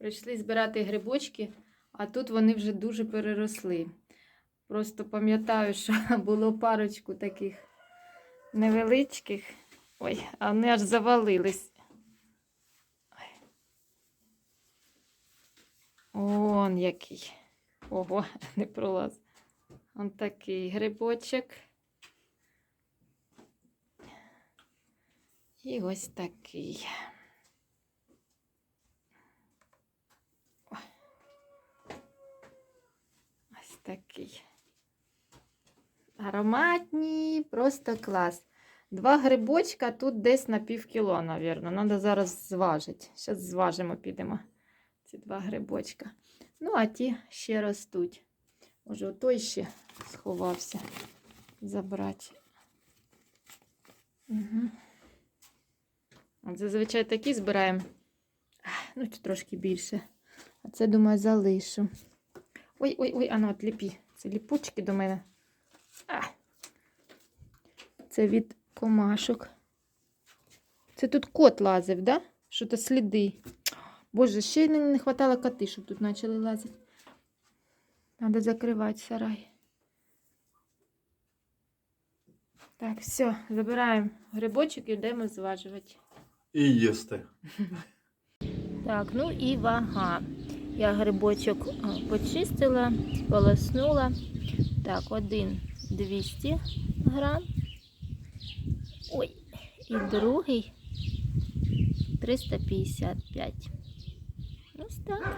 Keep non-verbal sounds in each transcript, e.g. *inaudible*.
Прийшли збирати грибочки, а тут вони вже дуже переросли. Просто пам'ятаю, що *laughs* було парочку таких невеличких. Ой, а вони аж завалились. Он який. Ого, *laughs* не пролаз. Он такий грибочок. І ось такий. Ой. Ось такий. Ароматні, просто клас. Два грибочка тут десь на пів кіло, мабуть. Треба зараз зважити. Зараз зважимо, підемо. Ці два грибочка. Ну, а ті ще ростуть. Може, той ще сховався забрати. Угу. От зазвичай такі збираємо. Ну, чи трошки більше. А це, думаю, залишу. Ой, ой, ой, ано, от ліпі. Це ліпучки до мене. Це від комашок. Це тут кот лазив, да? Що то сліди. Боже, ще й не, не хватало коти, щоб тут почали лазити. Треба закривати сарай. Так, все, забираємо грибочок і йдемо зважувати. І їсти. *laughs* Так, ну і вага. Я грибочок почистила, сполоснула. Так, один 200 грам. Ой, і другий 355. Ось так.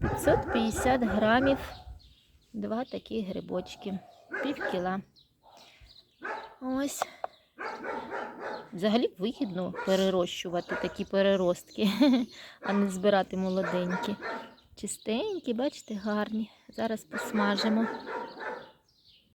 550 грамів. Два такі грибочки. Пів кіла. Ось. Взагалі вигідно перерощувати такі переростки, *laughs* а не збирати молоденькі. Чистенькі, бачите, гарні. Зараз посмажимо.